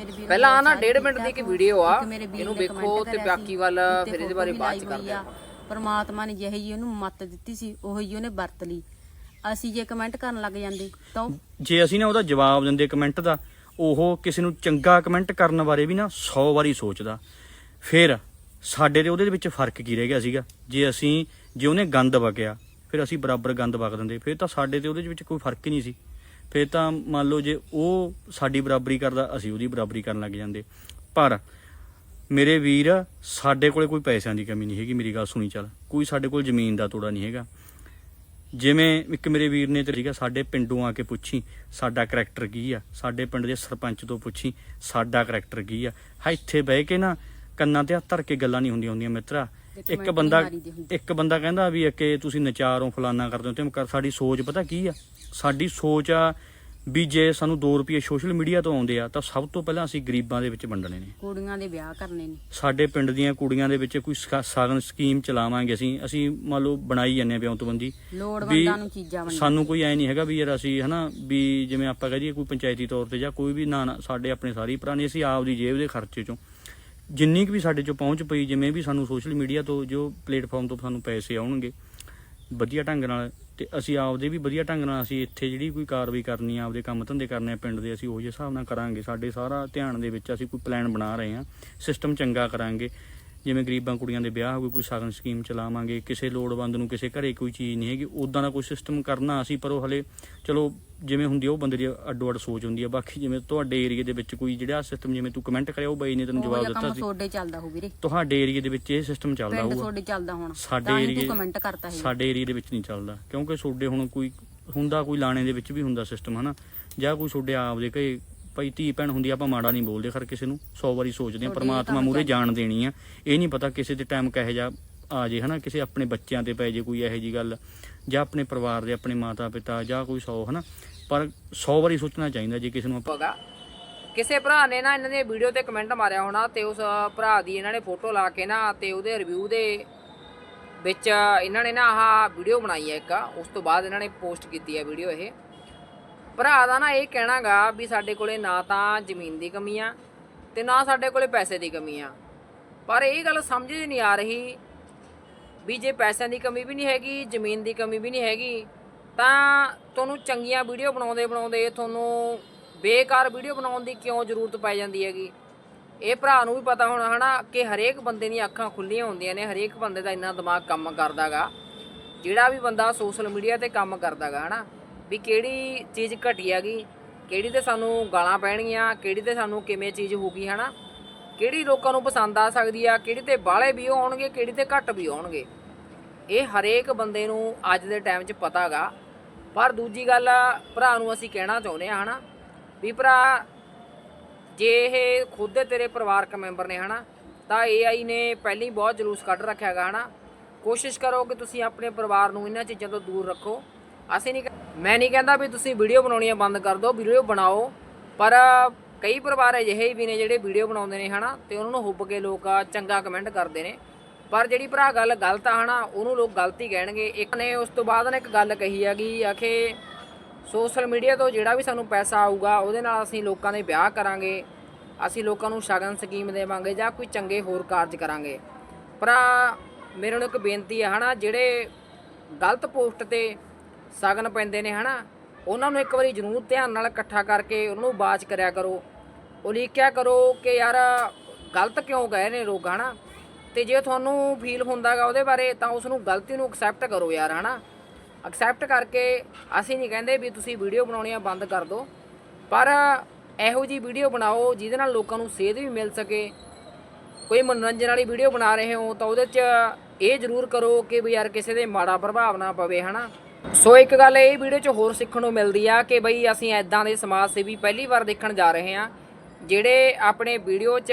ਮੇਰੇ ਵੀਰ ਪਹਿਲਾਂ ਨਾ ਸਾਰੇ ਡੇਢ ਮਿੰਟ ਦੀ ਇੱਕ। ਵੀਡੀਓ ਆ ਇਹਨੂੰ ਵੇਖੋ ਤੇ ਬਾਕੀ ਵੱਲ ਫਿਰ ਇਹਦੇ ਬਾਰੇ ਲਾਈ ਕਰਦੇ ਆ। ਪਰਮਾਤਮਾ ਨੇ ਜਿਹੇ ਜੀ ਉਹਨੂੰ ਮੱਤ ਦਿੱਤੀ ਸੀ ਉਹੀ ਜੀ ਉਹਨੇ ਵਰਤ ਲਈ। ਅਸੀਂ ਜੇ ਕਮੈਂਟ ਕਰਨ ਲੱਗ ਜਾਂਦੇ ਤਾਂ ਜੇ ਅਸੀਂ ਨਾ ਉਹਦਾ ਜਵਾਬ ਦਿੰਦੇ ਕਮੈਂਟ ਦਾ ਉਹ ਕਿਸੇ ਨੂੰ ਚੰਗਾ ਕਮੈਂਟ ਕਰਨ ਬਾਰੇ ਵੀ ਨਾ 100 ਵਾਰੀ ਸੋਚਦਾ। ਫਿਰ ਸਾਡੇ ਤੇ ਉਹਦੇ ਵਿੱਚ ਫ਼ਰਕ ਕੀ ਰਹਿ ਗਿਆ ਸੀਗਾ? ਜੇ ਅਸੀਂ ਜੇ ਉਹਨੇ ਗੰਦ ਵਗਿਆ ਫਿਰ ਅਸੀਂ ਬਰਾਬਰ ਗੰਦ ਵਗ ਦਿੰਦੇ। ਫਿਰ ਤਾਂ ਸਾਡੇ ਤੇ ਉਹਦੇ ਵਿੱਚ ਕੋਈ ਫ਼ਰਕ ਹੀ ਨਹੀਂ ਸੀ। ਫਿਰ ਤਾਂ ਮੰਨ ਲਓ ਜੇ ਉਹ ਸਾਡੀ ਬਰਾਬਰੀ ਕਰਦਾ, ਅਸੀਂ ਉਹਦੀ ਬਰਾਬਰੀ ਕਰਨ ਲੱਗ ਜਾਂਦੇ। ਪਰ ਮੇਰੇ ਵੀਰ, ਸਾਡੇ ਕੋਲੇ ਕੋਈ ਪੈਸਿਆਂ ਦੀ ਕਮੀ ਨਹੀਂ ਹੈਗੀ, ਮੇਰੀ ਗੱਲ ਸੁਣੀ ਚੱਲ। ਕੋਈ ਸਾਡੇ ਕੋਲ ਜ਼ਮੀਨ ਦਾ ਤੋੜਾ ਨਹੀਂ ਹੈਗਾ। ਜਿਵੇਂ ਇੱਕ ਮੇਰੇ ਵੀਰ ਨੇ ਤੇ ਸੀਗਾ ਸਾਡੇ ਪਿੰਡੋਂ ਆ ਕੇ ਪੁੱਛੀ, ਸਾਡਾ ਕਰੈਕਟਰ ਕੀ ਆ? ਸਾਡੇ ਪਿੰਡ ਦੇ ਸਰਪੰਚ ਤੋਂ ਪੁੱਛੀ, ਸਾਡਾ ਕਰੈਕਟਰ ਕੀ ਆ? ਇੱਥੇ ਬਹਿ ਕੇ ਨਾ ਕੰਨਾਂ ਤੇ ਹੱਥ ਧਰ ਕੇ ਗੱਲਾਂ ਨਹੀਂ ਹੁੰਦੀਆਂ ਹੁੰਦੀਆਂ ਮਿੱਤਰਾ। ਇੱਕ ਬੰਦਾ। ਇੱਕ ਬੰਦਾ ਕਹਿੰਦਾ ਵੀ ਕਿ ਤੁਸੀਂ ਨਚਾਰੋਂ ਫਲਾਨਾ ਕਰਦੇ ਹੋ ਤੇ ਸਾਡੀ ਸੋਚ ਪਤਾ ਕੀ ਆ? ਸਾਡੀ ਸੋਚ ਆ ਵੀ ਜੇ ਸਾਨੂੰ 2 ਰੁਪਏ ਸੋਸ਼ਲ ਮੀਡੀਆ ਤੋਂ ਆਉਂਦੇ ਆ ਤਾਂ ਸਭ ਤੋਂ ਪਹਿਲਾਂ ਅਸੀਂ ਗਰੀਬਾਂ ਦੇ ਵਿੱਚ ਵੰਡਣੇ ਨੇ। ਕੁੜੀਆਂ ਦੇ ਵਿਆਹ ਕਰਨੇ ਨੇ। ਸਾਡੇ ਪਿੰਡ ਦੀਆਂ ਕੁੜੀਆਂ ਦੇ ਵਿੱਚ ਕੋਈ ਸਾਗਨ ਸਕੀਮ ਚਲਾਵਾਂਗੇ ਅਸੀਂ। ਅਸੀਂ ਮੰਨ ਲਓ ਬਣਾਈ ਜਾਂਦੇ ਆ ਵਿਉਂਤਬੰਦੀ। ਲੋੜਵੰਦਾਂ ਨੂੰ ਚੀਜ਼ਾਂ ਵੰਡਣ। ਸਾਨੂੰ ਕੋਈ ਐ ਨਹੀਂ ਹੈਗਾ ਵੀ ਯਾਰ ਅਸੀਂ ਹਨਾ ਵੀ ਜਿਵੇਂ ਆਪਾਂ ਕਹ ਦਈਏ ਕੋਈ ਪੰਚਾਇਤੀ ਤੌਰ ਤੇ ਜਾਂ ਕੋਈ ਵੀ ਨਾ ਸਾਡੇ ਆਪਣੇ ਸਾਰੇ ਨੇ ਅਸੀਂ ਆਪ ਦੀ ਜੇਬ ਦੇ ਖਰਚੇ ਚੋਂ ਜਿੰਨੀ ਕੁ ਵੀ ਸਾਡੇ ਚੋਂ ਪਹੁੰਚ ਪਈ, ਜਿਵੇਂ ਵੀ ਸਾਨੂੰ ਸੋਸ਼ਲ ਮੀਡੀਆ ਤੋਂ ਜੋ ਪਲੇਟਫਾਰਮ ਤੋਂ ਸਾਨੂੰ ਪੈਸੇ ਆਉਣਗੇ, ਵਧੀਆ ਢੰਗ ਨਾਲ ਤੇ ਅਸੀਂ ਆਪਦੇ ਵੀ ਵਧੀਆ ਢੰਗ ਨਾਲ ਅਸੀਂ ਇੱਥੇ ਜਿਹੜੀ ਕੋਈ ਕਾਰਵਾਈ ਕਰਨੀ ਆ, ਆਪਦੇ ਕੰਮ ਧੰਦੇ ਕਰਨੇ ਆ ਪਿੰਡ ਦੇ, ਅਸੀਂ ਉਹ ਜਿਹੇ ਹਿਸਾਬ ਨਾਲ ਕਰਾਂਗੇ। ਸਾਡੇ ਸਾਰਾ ਧਿਆਨ ਦੇ ਵਿੱਚ ਅਸੀਂ ਕੋਈ ਪਲਾਨ ਬਣਾ ਰਹੇ ਹਾਂ ਸਿਸਟਮ ਚੰਗਾ ਕਰਾਂਗੇ। ਜਿਵੇਂ ਗਰੀਬਾਂ ਕੁੜੀਆਂ ਦੇ ਵਿਆਹ ਹੋਵੇ ਕੋਈ ਸਾਗਨ ਸਕੀਮ ਚਲਾਵਾਂਗੇ ਕਿਸੇ ਲੋੜਵੰਦ ਨੂੰ ਕਿਸੇ ਘਰੇ ਕੋਈ ਚੀਜ਼ ਨਹੀਂ ਹੈਗੀ ਉਦਾਂ ਦਾ ਕੋਈ ਸਿਸਟਮ ਕਰਨਾ ਅਸੀਂ ਪਰ ਉਹ ਹਲੇ ਚਲੋ ਜਿਵੇਂ ਹੁੰਦੀ ਆ ਉਹ ਬੰਦੇ ਦੀ ਅੱਡੋ ਅੱਡ ਸੋਚ ਹੁੰਦੀ ਆ। ਬਾਕੀ ਜਿਵੇਂ ਤੁਹਾਡੇ ਏਰੀਆ ਦੇ ਵਿੱਚ ਕੋਈ ਜਿਹੜਾ ਸਿਸਟਮ ਜਿਵੇਂ ਤੂੰ ਕਮੈਂਟ ਕਰਿਆ ਉਹ ਬਾਈ ਨੇ ਤੈਨੂੰ ਜਵਾਬ ਦਿੱਤਾ ਸੀ। ਤੁਹਾਡੇ ਚੱਲਦਾ ਹੋ ਵੀਰੇ। ਤੁਹਾਡੇ ਏਰੀਆ ਦੇ ਵਿੱਚ ਇਹ ਸਿਸਟਮ ਚੱਲਦਾ ਹੋਊਗਾ। ਤੁਹਾਡੇ ਚੱਲਦਾ ਹੁਣ। ਸਾਡੇ ਤੂੰ ਕਮੈਂਟ ਕਰਤਾ ਹੈ ਸਾਡੇ ਏਰੀਆ ਦੇ ਵਿੱਚ ਨਹੀਂ ਚੱਲਦਾ ਕਿਉਂਕਿ ਤੁਹਾਡੇ ਹੁਣ ਕੋਈ ਹੁੰਦਾ ਕੋਈ ਲਾਣੇ ਦੇ ਵਿੱਚ ਵੀ ਹੁੰਦਾ ਸਿਸਟਮ ਹਨਾ? ਜਾਂ ਕੋਈ ਤੁਹਾਡੇ ਆਪ ਦੇ ਘਰੇ ਭਾਈ ਧੀ ਭੈਣ ਹੁੰਦੀ ਆ, ਆਪਾਂ ਮਾੜਾ ਨਹੀਂ ਬੋਲਦੇ ਖਰ ਕਿਸੇ ਨੂੰ 100 ਵਾਰੀ ਸੋਚਦੇ ਆ ਤੁਹਾਡੇ ਪਰਮਾਤਮਾ ਕੰਮ ਮੂਰੇ ਜਾਣ ਦੇਣੀ ਆ। ਇਹ ਨਹੀਂ ਪਤਾ ਕਿਸੇ ਦੇ ਟਾਈਮ ਕਹੇ ਜਾ ਆ ਜੇ ਹਨਾ? ਕਿਸੇ ਆਪਣੇ ਬੱਚਿਆਂ ਤੇ ਪੈ ਜੇ ਕੋਈ ਇਹੋ ਜੀ ਗੱਲ ਜਾਂ ਆਪਣੇ ਪਰਿਵਾਰ ਦੇ ਆਪਣੇ ਮਾਤਾ ਪਿਤਾ ਜਾਂ ਕੋਈ 100 ਹਨਾ? ਪਰ 100 ਵਾਰੀ ਸੋਚਣਾ ਚਾਹੀਦਾ ਜੇ ਕਿਸੇ ਨੂੰ ਆਪਾਂ ਹੋਗਾ। ਕਿਸੇ ਭਰਾ ਨੇ ਨਾ ਇਹਨਾਂ ਦੀ ਵੀਡੀਓ ਤੇ ਕਮੈਂਟ ਮਾਰਿਆ ਹੋਣਾ ਤੇ ਉਸ ਭਰਾ ਦੀ ਇਹਨਾਂ ਨੇ ਫੋਟੋ ਲਾ ਕੇ ਨਾ ਤੇ ਉਹਦੇ ਰਿਵਿਊ ਦੇ ਵਿੱਚ ਇਹਨਾਂ ਨੇ ਨਾ ਆਹ ਵੀਡੀਓ ਬਣਾਈ ਹੈ ਇੱਕ। ਉਸ ਤੋਂ ਬਾਅਦ ਇਹਨਾਂ ਨੇ ਪੋਸਟ ਕੀਤੀ ਹੈ ਵੀਡੀਓ ਇਹ। ਭਰਾ ਦਾ ਨਾ ਇਹ ਕਹਿਣਾਗਾ ਵੀ ਸਾਡੇ ਕੋਲੇ ਨਾ ਤਾਂ ਜ਼ਮੀਨ ਦੀ ਕਮੀ ਆ ਤੇ ਨਾ ਸਾਡੇ ਕੋਲੇ ਪੈਸੇ ਦੀ ਕਮੀ ਆ। ਪਰ ਇਹ ਗੱਲ ਸਮਝ ਨਹੀਂ ਆ ਰਹੀ ਵੀ ਜੇ ਪੈਸਿਆਂ ਦੀ ਕਮੀ ਵੀ ਨਹੀਂ ਹੈਗੀ, ਜ਼ਮੀਨ ਦੀ ਕਮੀ ਵੀ ਨਹੀਂ ਹੈਗੀ, ਤਾਂ ਤੁਹਾਨੂੰ ਚੰਗੀਆਂ ਵੀਡੀਓ ਬਣਾਉਂਦੇ ਬਣਾਉਂਦੇ ਤੁਹਾਨੂੰ ਬੇਕਾਰ ਵੀਡੀਓ ਬਣਾਉਣ ਦੀ ਕਿਉਂ ਜ਼ਰੂਰਤ ਪੈ ਜਾਂਦੀ ਹੈਗੀ? ਇਹ ਭਰਾ ਨੂੰ ਵੀ ਪਤਾ ਹੋਣਾ ਹਨਾ ਕਿ ਹਰੇਕ ਬੰਦੇ ਦੀਆਂ ਅੱਖਾਂ ਖੁੱਲੀਆਂ ਹੁੰਦੀਆਂ ਨੇ, ਹਰੇਕ ਬੰਦੇ ਦਾ ਇੰਨਾ ਦਿਮਾਗ ਕੰਮ ਕਰਦਾਗਾ ਜਿਹੜਾ ਵੀ ਬੰਦਾ ਸੋਸ਼ਲ ਮੀਡੀਆ ਤੇ ਕੰਮ ਕਰਦਾਗਾ ਹਨਾ। ਵੀ ਕਿਹੜੀ ਚੀਜ਼ ਘਟੀ ਹੈਗੀ, ਕਿਹੜੀ ਤੇ ਸਾਨੂੰ ਗਾਲਾਂ ਪੈਣਗੀਆਂ, ਕਿਹੜੀ ਤੇ ਸਾਨੂੰ ਕਿਵੇਂ ਚੀਜ਼ ਹੋਊਗੀ, ਹਨਾ? ਕਿਹੜੀ ਲੋਕਾਂ ਨੂੰ ਪਸੰਦ ਆ ਸਕਦੀ ਆ, ਕਿਹੜੀ ਤੇ ਬਾਹਲੇ ਵੀ ਹੋਣਗੇ, ਕਿਹੜੀ ਤੇ ਘੱਟ ਵੀ ਹੋਣਗੇ। ਇਹ ਹਰੇਕ ਬੰਦੇ ਨੂੰ ਅੱਜ ਦੇ ਟਾਈਮ 'ਚ ਪਤਾ ਪਤਾਗਾ ਪਰ ਦੂਜੀ ਗੱਲ ਭਰਾ ਨੂੰ ਅਸੀਂ ਕਹਿਣਾ ਚਾਹੁੰਦੇ ਆ, ਹਨਾ? ਵੀ ਭਰਾ, ਜੇ ਇਹ ਖੁਦ ਦੇ ਤੇਰੇ ਪਰਿਵਾਰਕ ਮੈਂਬਰ ਨੇ, ਹਨਾ? ਤਾਂ AI ਨੇ ਪਹਿਲੀ ਬਹੁਤ ਜਲੂਸ ਕੱਢ ਰੱਖਿਆ ਹੈਗਾ, ਹਨਾ? ਕੋਸ਼ਿਸ਼ ਕਰੋ ਕਿ ਤੁਸੀਂ ਆਪਣੇ ਪਰਿਵਾਰ ਨੂੰ ਇਹਨਾਂ ਚੀਜ਼ਾਂ ਤੋਂ ਦੂਰ ਰੱਖੋ। ਅਸੀਂ ਨਹੀਂ ਕਹਿ- ਮੈਂ ਨਹੀਂ ਕਹਿੰਦਾ ਵੀ ਤੁਸੀਂ ਵੀਡੀਓ ਬਣਾਉਣੀਆਂ ਬੰਦ ਕਰ ਦਿਓ, ਵੀਡੀਓ ਬਣਾਓ, ਪਰ ਕਈ ਪਰਿਵਾਰ ਅਜਿਹੇ ਵੀ ਨੇ ਜਿਹੜੇ ਵੀਡੀਓ ਬਣਾਉਂਦੇ ਨੇ, ਹਨਾ, ਤੇ ਉਹਨਾਂ ਨੂੰ ਹੁੱਬ ਕੇ ਲੋਕ ਚੰਗਾ ਕਮੈਂਟ ਕਰਦੇ ਨੇ। ਪਰ ਜਿਹੜੀ ਭਰਾ ਗੱਲ ਗਲਤ ਆ, ਹਨਾ, ਉਹਨੂੰ ਲੋਕ ਗਲਤੀ ਕਹਿਣਗੇ। ਇੱਕ ਨੇ ਉਸ ਤੋਂ ਬਾਅਦ ਨੇ ਇੱਕ ਗੱਲ ਕਹੀ ਹੈਗੀ ਆਖੇ ਸੋਸ਼ਲ ਮੀਡੀਆ ਤੋਂ ਜਿਹੜਾ ਵੀ ਸਾਨੂੰ ਪੈਸਾ ਆਊਗਾ, ਉਹਦੇ ਨਾਲ ਅਸੀਂ ਲੋਕਾਂ ਦੇ ਵਿਆਹ ਕਰਾਂਗੇ, ਅਸੀਂ ਲੋਕਾਂ ਨੂੰ ਸ਼ਗਨ ਸਕੀਮ ਦੇਵਾਂਗੇ ਜਾਂ ਕੋਈ ਚੰਗੇ ਹੋਰ ਕਾਰਜ ਕਰਾਂਗੇ। ਭਰਾ, ਮੇਰੇ ਨੂੰ ਇੱਕ ਬੇਨਤੀ ਹੈ ਹਨਾ, ਜਿਹੜੇ ਗਲਤ ਪੋਸਟ ਤੇ ਸ਼ਗਨ ਪੈਂਦੇ ਨੇ, ਹਨਾ? ਉਹਨਾਂ ਨੂੰ ਇੱਕ ਵਾਰੀ ਜ਼ਰੂਰ ਧਿਆਨ ਨਾਲ ਇਕੱਠਾ ਕਰਕੇ ਉਹਨਾਂ ਨੂੰ ਬਾਚ ਕਰਿਆ ਕਰੋ। ਉਲੀਕਿਆ ਕਰੋ ਕਿ ਯਾਰ ਗਲਤ ਕਿਉਂ ਗਏ ਨੇ ਲੋਕ, ਹਨਾ? ਤੇ ਜੇ ਤੁਹਾਨੂੰ ਫੀਲ ਹੁੰਦਾਗਾ ਉਹਦੇ ਬਾਰੇ, ਤਾਂ ਉਸ ਨੂੰ ਗਲਤੀ ਨੂੰ ਐਕਸੈਪਟ ਕਰੋ ਯਾਰ, ਹਨਾ? ਐਕਸੈਪਟ ਕਰਕੇ ਅਸੀਂ ਨਹੀਂ ਕਹਿੰਦੇ ਵੀ ਤੁਸੀਂ ਵੀਡੀਓ ਬਣਾਉਣੀਆਂ ਬੰਦ ਕਰ ਦਿਓ। ਪਰ ਇਹੋ ਜੀ ਵੀਡੀਓ ਬਣਾਓ ਜਿਹਦੇ ਨਾਲ ਲੋਕਾਂ ਨੂੰ ਸੇਧ ਵੀ ਮਿਲ ਸਕੇ। ਕੋਈ ਮਨੋਰੰਜਨ ਵਾਲੀ ਵੀਡੀਓ ਬਣਾ ਰਹੇ ਹੋ ਤਾਂ ਉਹਦੇ 'ਚ ਇਹ ਜ਼ਰੂਰ ਕਰੋ ਕਿ ਵੀ ਯਾਰ ਕਿਸੇ ਦੇ ਮਾੜਾ ਪ੍ਰਭਾਵ ਨਾ ਪਵੇ, ਹਨਾ? ਸੋ ਇੱਕ ਗੱਲ ਇਹ ਵੀਡੀਓ 'ਚ ਹੋਰ ਸਿੱਖਣ ਨੂੰ ਮਿਲਦੀ ਆ ਕਿ ਬਈ ਅਸੀਂ ਐਦਾਂ ਦੇ ਸਮਾਜ ਸੇਵੀ ਪਹਿਲੀ ਵਾਰ ਦੇਖਣ ਜਾ ਰਹੇ ਹਾਂ, ਜਿਹੜੇ ਆਪਣੇ ਵੀਡੀਓ 'ਚ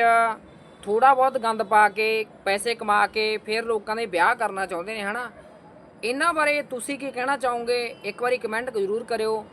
ਥੋੜਾ ਬਹੁਤ ਗੰਦ ਪਾ ਕੇ, ਪੈਸੇ ਕਮਾ ਕੇ ਫਿਰ ਲੋਕਾਂ ਦੇ ਵਿਆਹ ਕਰਨਾ ਚਾਹੁੰਦੇ ਨੇ, ਹਨਾ? ਇਹਨਾਂ ਬਾਰੇ ਤੁਸੀਂ ਕੀ ਕਹਿਣਾ ਚਾਹੋਗੇ? ਇੱਕ ਵਾਰੀ ਕਮੈਂਟ ਜ਼ਰੂਰ ਕਰਿਓ।